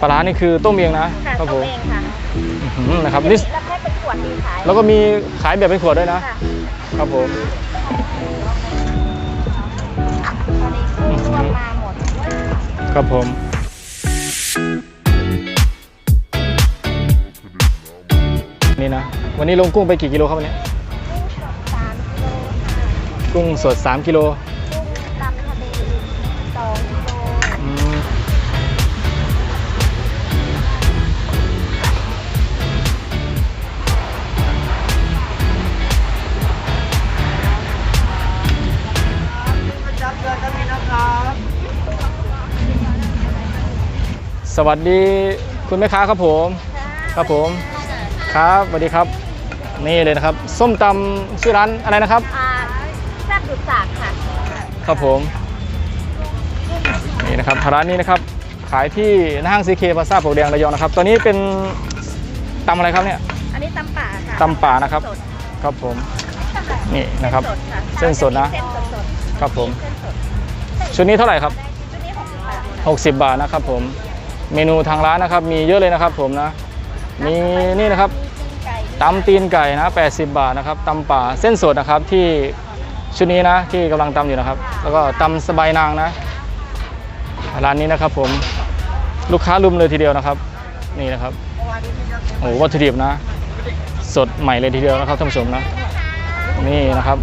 ปลาร้านี่คือต้มเองนะค่ะครับต้ผมมเองค่ะอื้อหือนะครับนี่แล้วแพ็คเป็นขวดมีขายแล้วก็มีขายแบบเป็นขวดด้วยนะ ค่ะครับผม ตอนนี้กุ้งรวมมาหมดครับผม นี่นะ วันนี้ลงกุ้งไปกี่กิโลครับวันนี้กุ้งสดสามกิโลค่ะกุ้งสด 3 กิโล สวัสดีคุณแม่ค้าครับผม ครับผมครับสวัสดีครับ นี่เลยนะครับ ส้มตำชื่อร้านอะไรนะครับอ่าแซ่บดุดสากค่ะ ครับผม นี่นะครับร้านนี้นะครับ ขายที่หน้าห้างซีเคพาซาปลวกแดงระยองนะครับตัวนี้เป็นตำอะไรครับเนี่ย อันนี้ตำป่าค่ะตำป่านะครับสดครับผม นี่นะครับ เส้นสดค่ะเส้นสดนะเส้นสดสดครับผมเส้นสดชุดนี้เท่าไหร่ครับชุดนี้หกสิบบาท60 บาทนะครับผม เมนูทางร้านนะครับ มีเยอะเลยนะครับผมนะ มีนี่นะครับตีนไก่ตำตีนไก่นะ 80 บาทนะครับตำป่าเส้นสดนะครับที่ชุดนี้นะที่กำลังตำอยู่นะครับ แล้วก็ตำสบายนางนะ ร้านนี้นะครับผมลูกค้ารุมเลยทีเดียวนะครับ นี่นะครับโอ้โหวัตถุดิบนะ สดใหม่เลยทีเดียวนะครับท่านผู้ชมนะ นี่นะครับ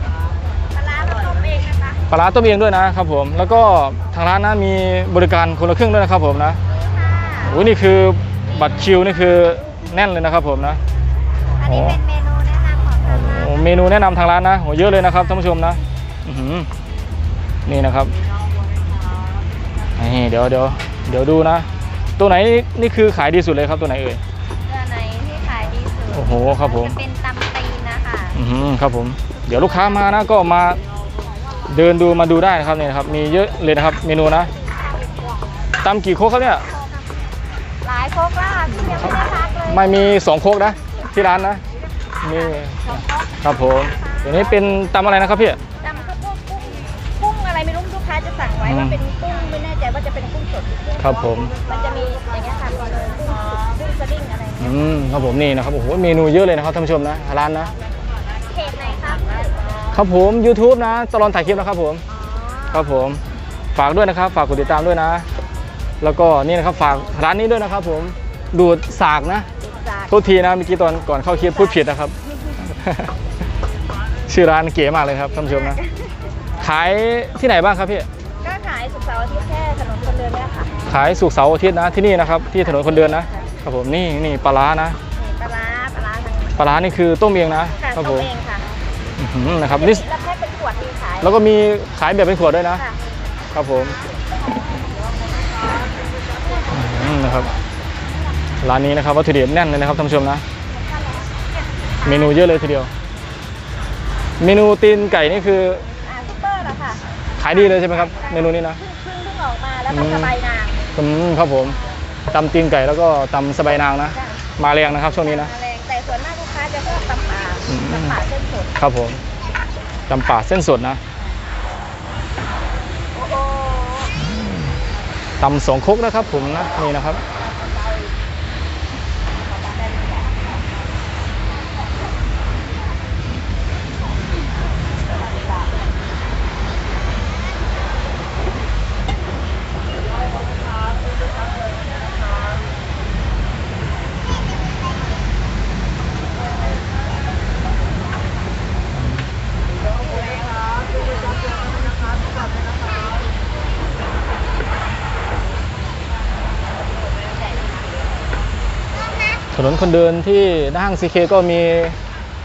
ปลาต้มเองนะคะปลาต้มเองด้วยนะครับผม แล้วก็ทางร้านนะมีบริการคนละครึ่งด้วยนะครับผมนะ อ้โหนี่คือบัตรคิวนี่คือแน่นเลยนะครับผมนะอันนี้เป็นเมนูแนะนำของทางร้านโอ้เมนูแนะนำทางร้านนะโหเยอะเลยนะครับท่านผู้ชมนะอื้อหือนี่นะครับนี่เดี๋ยวเดี๋ยวเดี๋ยวดูนะ ตัวไหนนี่คือขายดีสุดเลยครับตัวไหนเอ่ยตัวไหนที่ขายดีสุดโอ้โหครับผมจะเป็นตำตีนนะคะอือหือครับผม เดี๋ยวลูกค้ามานะก็มาเดินดูมาดูได้นะครับนี่นะครับ มีเยอะเลยนะครับ เมนูนะตำกี่โคกครับเนี่ยหลาย โคกล่าที่ยังไม่ได้พักเลยไม่มีสองโคกนะที่ร้านนะมีครับผมตัวนี้เป็นตำอะไรนะครับพี่จำก็พวกกุ้งกุ้งอะไรไม่รู้ลูกค้าจะสั่งไว้ว่าเป็นกุ้งไม่แน่ใจว่าจะเป็นกุ้งสดหรือกุ้งครับผมมันจะมีอย่างเงี้ยค่ะมีเลยกุ้งสุกกุ้งสดิ้งอะไรเงี้ยอืมครับผมนี่นะครับโอ้โหเมนูเยอะเลยนะครับท่านผู้ชมนะร้านนะเพจไหนครับครับผม YouTube นะตลอดถ่ายคลิปนะครับผมครับผมฝากด้วยนะครับ ฝากกดติดตามด้วยนะ แล้วก็นี่นะครับฝากร้านนี้ด้วยนะครับ ผมดูดสากนะจากโทษทีนะเมื่อกี้ตอนก่อนเข้าคลิปพูดผิดนะครับ ชื่อร้านเก๋มากเลยครับท่านผู้ชมนะขายที่ไหนบ้างครับพี่ก็ขายสุกร์เสาร์อาทิตย์แค่ถนนคนเดินเนี่ยค่ะขายสุกร์เสาร์อาทิตย์นะที่นี่นะครับ ที่ถนนคนเดินนะครับผมนี่นี่ปลาร้านะนี่ปลาร้าปลาร้าทางปลาร้านี่คือต้มเองนะค่ะครับต้ผมมเองค่ะอื้อหือนะครับนี่แล้วแพ็คเป็นขวดมีขายแล้วก็มีขายแบบเป็นขวดด้วยนะค่ะครับผมอืม นะครับร้านนี้นะครับวัตถุดิบแน่นเลยนะครับท่านผู้ชมนะ เมนูเยอะเลยทีเดียว เมนูตีนไก่นี่คืออ่าซุปเปอร์เหรอค่ะขายดีเลยใช่ไหมครับ เมนูนี้นะเพิ่งเพิ่งเพิ่งออกมาแล้วก็อืมสบายนางอืมครับผมตำตีนไก่แล้วก็ตำสะใบายนางนะจ้ะมาแรงนะครับ ช่วงนี้นะมาแรงแต่ส่วนมากลูกค้าจะชอบตำป่าอืมตำป่าเส้นสดครับผมตำป่าเส้นสดนะ โอ้โห ตำสองคุกนะครับผมนะนี่นะครับ ถนนคนเดินที่หน้าห้างซีเคก็มี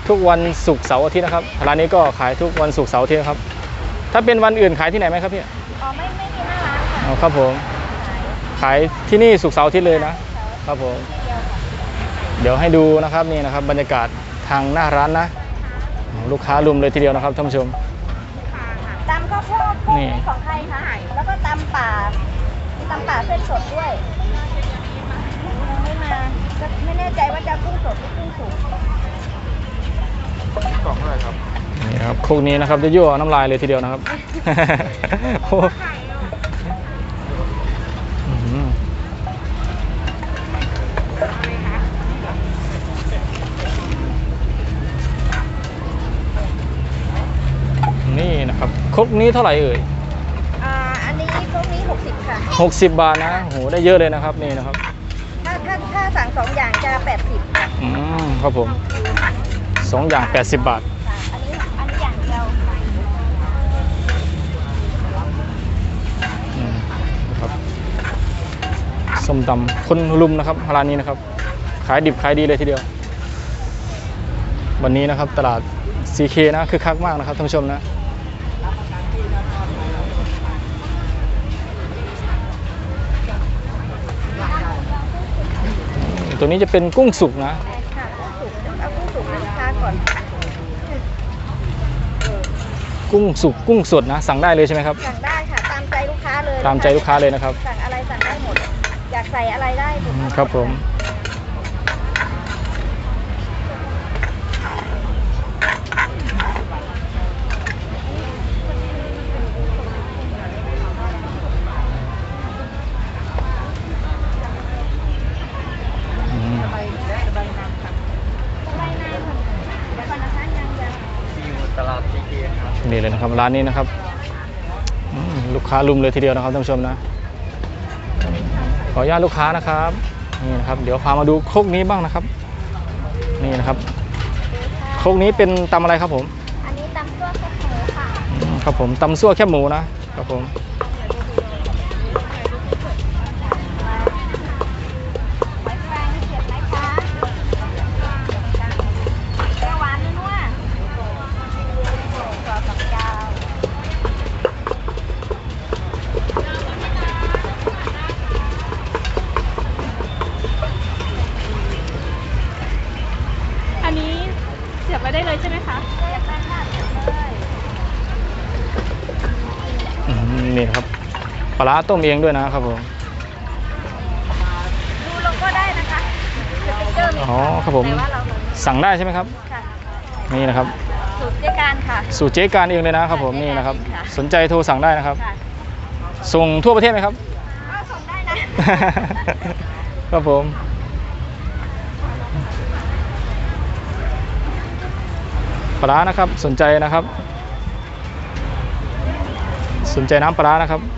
ทุกวันศุกร์เสาร์อาทิตย์นะครับร้านนี้ก็ขายทุกวันศุกร์เสาร์อาทิตย์นะครับถ้าเป็นวันอื่นขายที่ไหนไหมครับพี่อ๋อไม่ไม่มีหน้าร้านค่ะอ๋อครับผมขายขายที่นี่ศุกร์เสาร์อาทิตย์เลยนะเสาร์อาทิตย์ครับผมที่เดียวค่ะเดี๋ยวให้ดูนะครับนี่นะครับ บรรยากาศทางหน้าร้านนะ ลูกค้ารุมเลยทีเดียวนะครับท่านผู้ชมตำข้าวโพดกุ้งนี่นี่ของใครคะแล้วก็ตำป่ามีตำป่าเส้นสดด้วยยังไม่ ไม่แน่ใจว่าจะกุ้งสดหรือกุ้งสุกกล่องเท่าไรครับนี่ครับคุกนี้นะครับจะยั่วน้ำลายเลยทีเดียวนะครับ โอ้นี่นะครับคุกนี้เท่าไหร่เอ่ย อ่า อันนี้คุกนี้ 60 ค่ะ 60 บาทนะโหได้เยอะเลยนะครับนี่นะครับ ถ้าถ้าสั่งสองอย่างจะ80ค่ะอืมครับผมสองอย่าง 80 บาท อันนี้อันนี้อย่างเดียวอืมนะครับส้มตำคนลุมนะครับร้านนี้นะครับ ขายดิบขายดีเลยทีเดียว วันนี้นะครับตลาด CK นะคือคักมากนะครับท่านผู้ชมนะ ตัวนี้จะเป็นกุ้งสุกนะค่ะกุ้งสุกเอากุ้งสุกให้ลูกค้าก่อนกุ้งสุกกุ้งสดนะ สั่งได้เลยใช่ไหมครับ สั่งได้ค่ะตามใจลูกค้าเลยตามใจลูกค้าเลยนะครับ สั่งอะไรสั่งได้หมด อยากใส่อะไรได้หมดอืมครับผมอืม สบายน้ำค่ะสบายน้ำค่ะเดี๋ยวก่อนนะคะยังยัง นี่เลยนะครับร้านนี้นะครับอืมลูกค้าลุมเลยทีเดียวนะครับท่านผู้ชมนะ ขออนุญาตลูกค้านะครับนี่นะครับเดี๋ยวพามาดูโครกนี้บ้างนะครับ นี่นะครับโครกนี้เป็นตำอะไรครับผม อันนี้ตำตัวแค่หมูค่ะอืมครับผมตำซั่วแคบหมูนะครับผม ปลาร้าต้มเองด้วยนะครับผมดูโลโก้ได้นะคะสติ๊กเกอร์มีอ๋อครับผม แต่ว่าเราสั่งได้ใช่ไหมครับ ค่ะนี่นะครับ สูตรเจ๊การค่ะ สูตรเจ๊การเองเลยนะครับผมนี่นะครับสนใจโทรสั่งได้นะครับ ค่ะส่งทั่วประเทศไหมครับก็ส่งได้นะ ครับผม ปลาร้านะครับสนใจนะครับ สนใจน้ำปลาร้านะครับนี่โ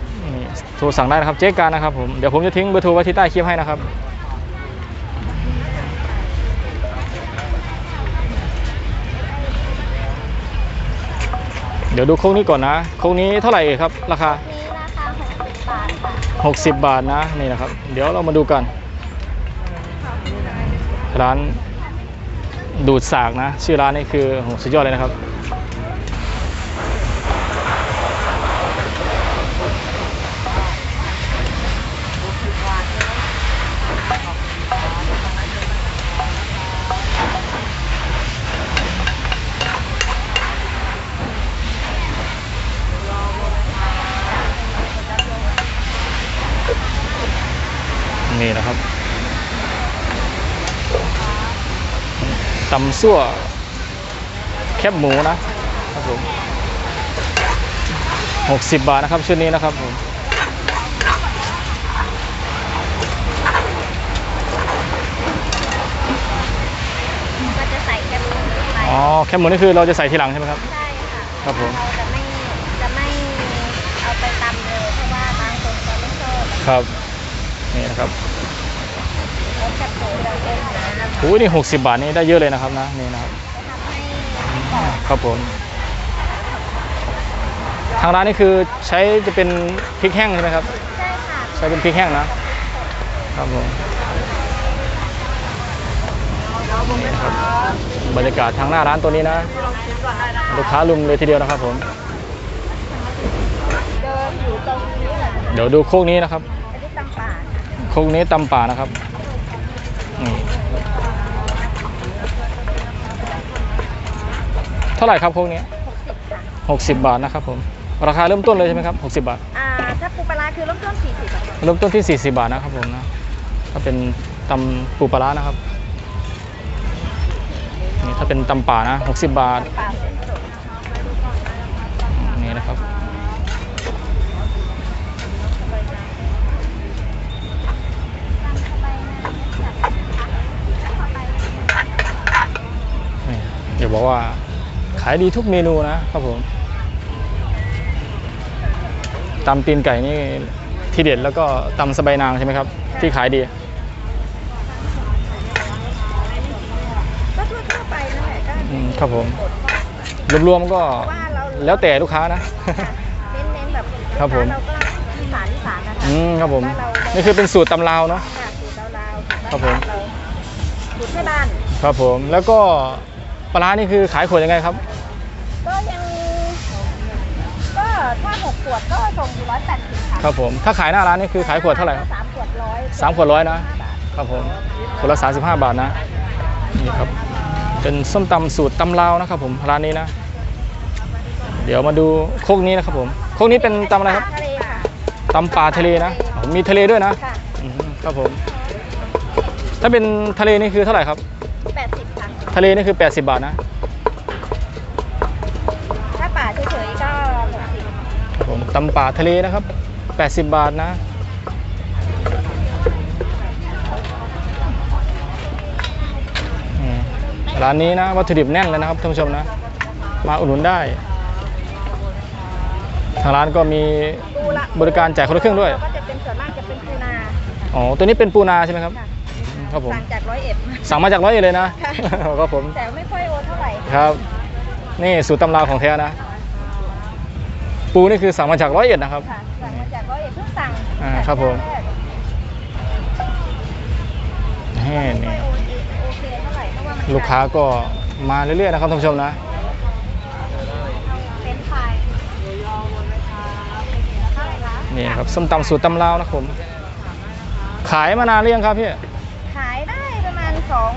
ทรสั่งได้นะครับเจ๊การนะครับผมเดี๋ยวผมจะทิ้งเบอร์โทรไว้ที่ใต้คลิปให้นะครับเดี๋ยวดูโค้งนี้ก่อนนะโค้งนี้เท่าไหร่เอ่ยครับราคานี้ราคา60บาทค่ะ60บาทนะนี่นะครับ เดี๋ยวเรามาดูกัน ร้านดูดสากนะ ชื่อร้านนี่คือโหสุดยอดเลยนะครับำซั่วแคบหมูนะครับผม60บาทนะครับชุดนี้นะครับผมก็จะใส่แค่มือไปอ๋อแคบหมูนี่คือเราจะใส่ทีหลังใช่ไหมครับ ใช่ค่ะครับผม เราจะไม่จะไม่เอาไปตำเลยเพราะว่าบางคนก็ไม่ชอบ ครับ นี่นะครับ รสจัดโผเราเองนะ โอ้ยนี่60บาทนี่ได้เยอะเลยนะครับนะนี่นะครับจะทำให้กรอบครับผมทางร้านนี่คือใช้จะเป็นพริกแห้งใช่ไหมครับใช่ค่ะใช้เป็นพริกแห้งนะครับผมนี่นะครับบรรยากาศทางหน้าร้านตัวนี้นะลูกค้าลุมเลยทีเดียวนะครับผมเดินอยู่ตรงนี้แหละเดี๋ยวดูโคกนี้นะครับอันนี้ตำป่าโคกนี้ตำป่านะครับนี่เท่าไหร่ครับโคกนี้60ค่ะ60 บาทนะครับผมราคาเริ่มต้นเลยใช่ไหมครับ 60 บาท อ่าถ้าปูปลาร้าคือเริ่มต้น40บาทเริ่มต้นที่ 40 บาทนะครับผมนะถ้าเป็นตำปูปลาร้านะครับนี่ถ้าเป็นตำป่านะ 60 บาทป่าเส้นสดนี่นะครับนี่อย่าบอกว่า ขายดีทุกเมนูนะครับผมตำตีนไก่นี่ที่เด็ดแล้วก็ตำสะใบายนางใช่ไหมครับ ที่ขายดีก็ทั่วๆไปนั่นแหละก็อืมครับผมรวมๆก็เพราะว่าเราแล้วแต่ลูกค้านะ เน้นเน้นๆแบบลูกครับผมเราก็อีสานอีสานนะคะอืมครับผมบ้านเรานี่คือเป็นสูตรตำลาวเนาะค่ะสูตรลาวๆสูตครับผมเราสูตรแม่บ้านครับผมแล้วก็ปลาร้านี่คือขายขวดยังไงครับ ก็ยังก็ถ้าหกขวดก็ส่งอยู่ร้อยแปดสิบค่ะครับผม ถ้าขายหน้าร้านนี่คือขายขวดเท่าไหร่ครับสามขวดร้อยสามขวดร้อยนะห้าบาทครับผมขวดละ35บาทนะ นี่ครับ เป็นส้มตำสูตรตำลาวนะครับผมร้านนี้นะ เดี๋ยวมาดูโคกนี้นะครับผม โคกนี้เป็นตำอะไรครับทะเลค่ะตำปลาทะเลนะอ๋อมีทะเลด้วยนะค่ะอืมครับผม ถ้าเป็นทะเลนี่คือเท่าไหร่ครับแปดสิบค่ะทะเลนี่คือ 80 บาทนะ ตำป่าทะเลนะครับ 80 บาทนะอืมร้านนี้นะวัตถุดิบแน่นเลยนะครับท่านผู้ชมนะ มาอุดหนุนได้ ทางร้านก็มีปูละบริการจ่ายคนละครึ่งด้วยก็จะเป็นส่วนมากจะเป็นปูนาอ๋อตัวนี้เป็นปูนาใช่ไหมครับค่ะครับผมสั่งจากร้อยเอ็ดสั่งมาจากร้อยเอ็ดเลยนะค่ะครับผมแต่ไม่ค่อยโอนเท่าไหร่ครับ นี่สูตรตำราวของแท้นะ ปูนี่คือสั่งมาจากร้อยเอ็ดนะครับ ค่ะสั่งมาจากร้อยเอ็ดเพิ่งสั่งอ่าครับผมแรกนี่ไม่นี่ค่อยโอนโอเคเท่าไหร่เพราะว่ามันลูกค้าก็มาเรื่อยๆนะครับท่านผู้ชมนะ เป็นไฟเท่าไหร่คะนี่ครับส้มตำสูตรตำลาวนะครับผม ขายมานานหรือยังครับพี่ ขายได้ประมาณสอง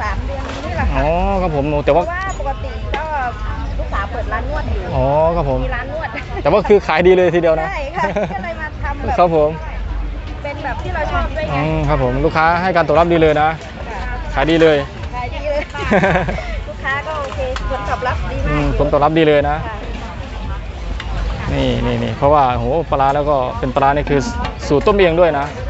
สามเดือนนี่แหละอ๋อค่ะครับผมแต่เพว่า ราะว่าปกติก็ลูกสาวเปิดร้านนวดอยู่อ๋อครับผม มีร้านนวดแต่ว่าคือขายดีเลยทีเดียวนะ ใช่ค่ะก็เลยมาทำแบบครับผม เป็นแบบที่เราชอบด้วยไงอืมครับผมลูกค้าให้การตอบรับดีเลยนะขายดีเลย ขายดีเลยลูกค้าก็โอเคผลตอบรับดีอืมากมอยู่ผลตอบรับดีเลยนะ ค่ะนี่นี่นี่เพราะว่าโหปลาร้าแล้วก็เป็นปลาร้านี่คือสูตรต้มเองด้วยนะจะ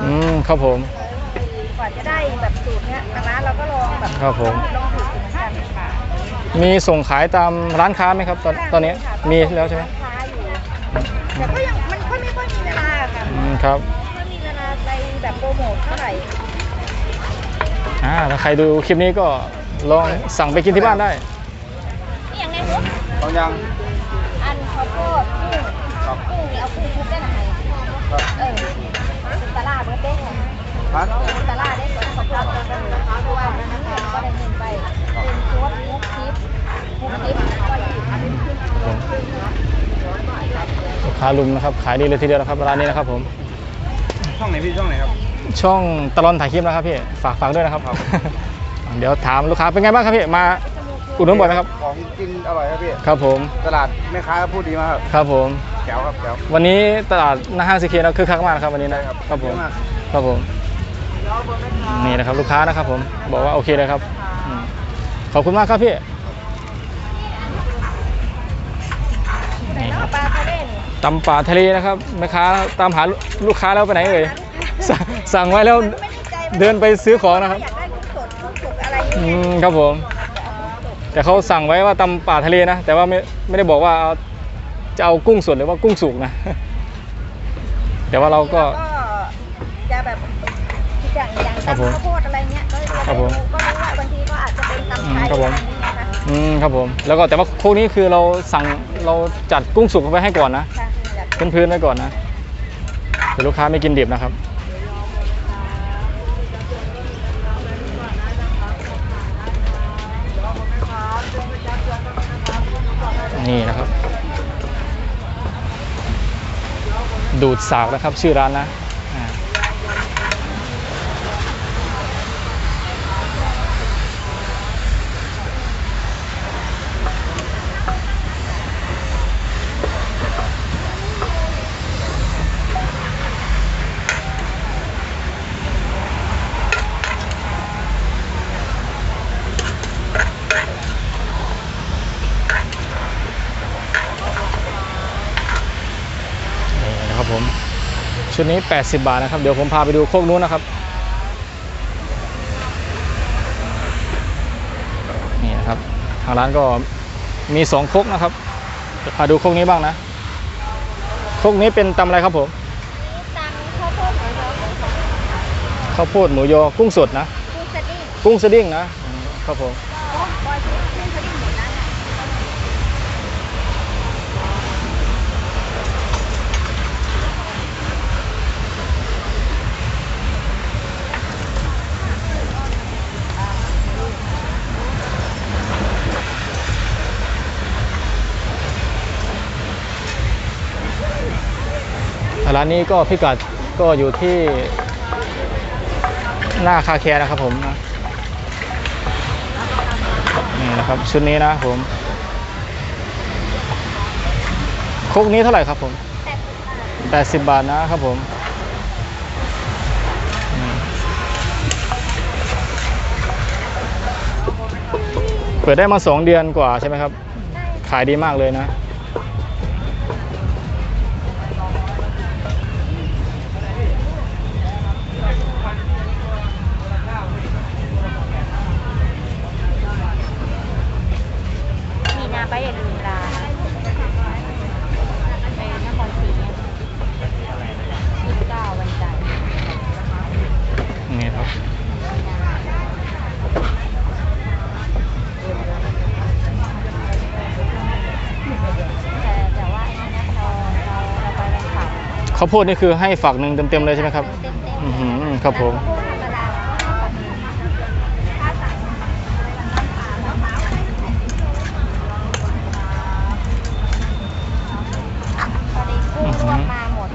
อนกันอืมครับผม กว่าจะได้แบบสูตรเนี้ยทางร้านเราก็ลองแบบครับผม ลองถูกเหมือนกันค่ะมีส่งขายตามร้านค้าไหมครับ ตอนตอนนี้ค่ะมีแล้วใช่ไหมร้านค้าอยู่แต่ก็ยังมันก็ไม่ค่อยมีเวลาค่ะอืมครับ ไม่มีเวลาไปแบบโปรโมทเท่าไหร่อ่าถ้าใครดูคลิปนี้ก็ลองสั่งไปกินที่บ้านได้ นี่ยังไงลูกเอายัง อันข้าวโพดกุ้งครับ กุ้งนี่เอากุ้งทุบได้ไหนครับ เออ ตลาดเบิร์ดเด้งไงฮะตลาดได้ส่วนของเราเพราะว่ามันนั้นเนี่ยก็ได้เงินไปเป็นโค้ดมุกทิปมุกทิปก็อยู่ลูกค้าลุมนะครับ ขายดีเลยทีเดียวนะครับร้านนี้นะครับ ผม ช่องไหนพี่ช่องไหนครับ ช่องตลอนถ่ายคลิปนะครับพี่ฝากฝากด้วยนะครับครับเดี๋ยวถามลูกค้าเป็นไงบ้างครับพี่มาอุดหนุนบ่อยไหมครับ ของกินอร่อยครับพี่ ครับผม ตลาดแม่ค้าก็พูดดีมากครับ ครับผม แจ๋วครับแจ๋ววันนี้ตลาดหน้าห้างซีเคนะคือคักมากนะครับวันนี้นะใช่ครับครับผมเยอะมาก ครับผมนี่นะครับลูกค้านะครับผมบอกว่าโอเคเลยครับอืมขอบคุณมากครับพี่ไหนเนาะปลาทะเลนี่ตำป่าทะเลนะครับแม่ค้าตามหาลูกค้าแล้วไปไหนเอ่ยสั่งสั่งไว้แล้วไม่แน่ใจว่าเดินไปซื้อของนะครับ อยากได้กุ้งสดกุ้งสุกอะไรอืเงี้ยมครับผม แต่เขาสั่งไว้ว่าตำป่าทะเลนะ แต่ว่าไม่ไม่ได้บอกว่าเอา จะเอากุ้งสดหรือว่ากุ้งสุกนะ แต่ว่าเราก็ จะแบบอย่างอย่างครับตำผมข้าวโพดอะไรเงี้ยก็จะครับไปผมดูก็รู้ว่าบางทีก็อาจจะเป็นตำไทยอืมครับผมอะไรอย่างเงี้ยนะคะอืมครับผม แล้วก็แต่ว่าพวกนี้คือเราสั่งเราจัดกุ้งสุกไว้ให้ก่อนนะค่ะอยากพื้นพื้นๆไว้ก่อนนะเดี๋ยวลูกค้าไม่กินดิบนะครับ นี่นะครับ ดูดสากนะครับ ชื่อร้านนะ ผม ชุดนี้ 80 บาทนะครับ เดี๋ยวผมพาไปดูโคกนู้นนะครับ นี่นะครับ ทางร้านก็มี2โคกนะครับพาดูโคกนี้บ้างนะ โคกนี้เป็นตำอะไรครับผมข้าวโพดหมูยอ กุ้งสดนะ กุ้งสดิ้ง กุ้งสดิ้งนะครับผม ร้านนี้ก็พิกัดก็อยู่ที่หน้าคาแคร์นะครับผมนี่นะครับชุดนี้นะผมครกนี้เท่าไหร่ครับผมแปดสิบบาท80บาทนะครับผมเปิดได้มา 2 เดือนกว่าใช่ไหมครับ ขายดีมากเลยนะ ข้าวโพดนี่คือให้ฝักหนึ่งเต็มๆเลยใช่ไหมครับเต็มเต็มอือหือครับผมธรรมดาถ้าสั่งพอดีกุ้งรวมมาหมด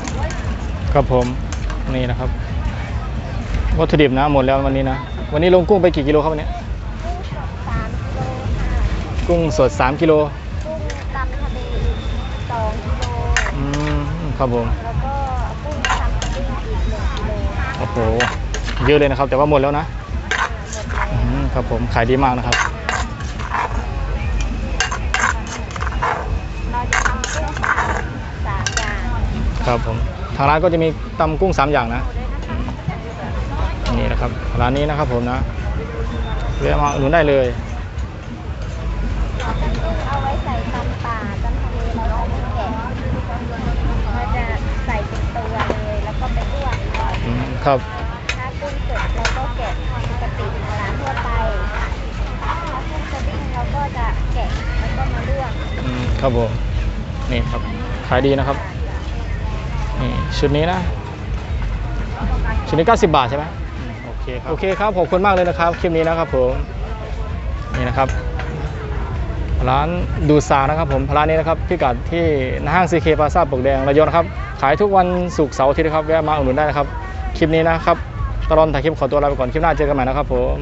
ครับผมนี่นะครับ วัตถุดิบนะหมดแล้ววันนี้นะ วันนี้ลงกุ้งไปกี่กิโลครับวันนี้กุ้งสดสามกิโลค่ะกุ้งสด 3 กิโลกุ้งตำทะเลสองกิโลอืมครับผมแล้วก็กุ้งทำกุ้งอีกหนึ่งกิโล โหเยอะเลยนะครับ แต่ว่าหมดแล้วนะครับผมขายดีมากนะครับครับผมทางร้านก็จะมีตำกุ้ง 3 อย่างนะนี่นะครับร้านนี้นะครับผมนะเรียกมาหนุนได้เลย ตำกุ้งเอาไว้ใส่ตำป่าตำทะเลเราจะไม่แกะเราจะใส่เป็นตัวเลย แล้วก็ไปลวก อืม ครับถ้ากุ้งสดเราก็แกะปกติเหมือนร้านทั่วไปถ้ากุ้งสดิ้งเราก็จะแกะแล้วก็มาลวกอืมครับผมนี่ครับขายดีนะครับนี่ชุดนี้นะชุดนี้ 90 บาทใช่ไหมโอเคครับโอเคครับขอบคุณมากเลยนะครับคลิปนี้นะครับผมนี่นะครับ ร้านดูซานะครับผมร้านนี้นะครับพิกัดที่หน้าห้างซีเคพาซาปลวกแดงระยองนะครับ ขายทุกวันศุกร์เสาร์อาทิตย์นะครับแวะมาอุดหนุนได้นะครับ คลิปนี้นะครับตลอดถ่ายคลิปขอตัวลาไปก่อนคลิปหน้าเจอกันใหม่นะครับผม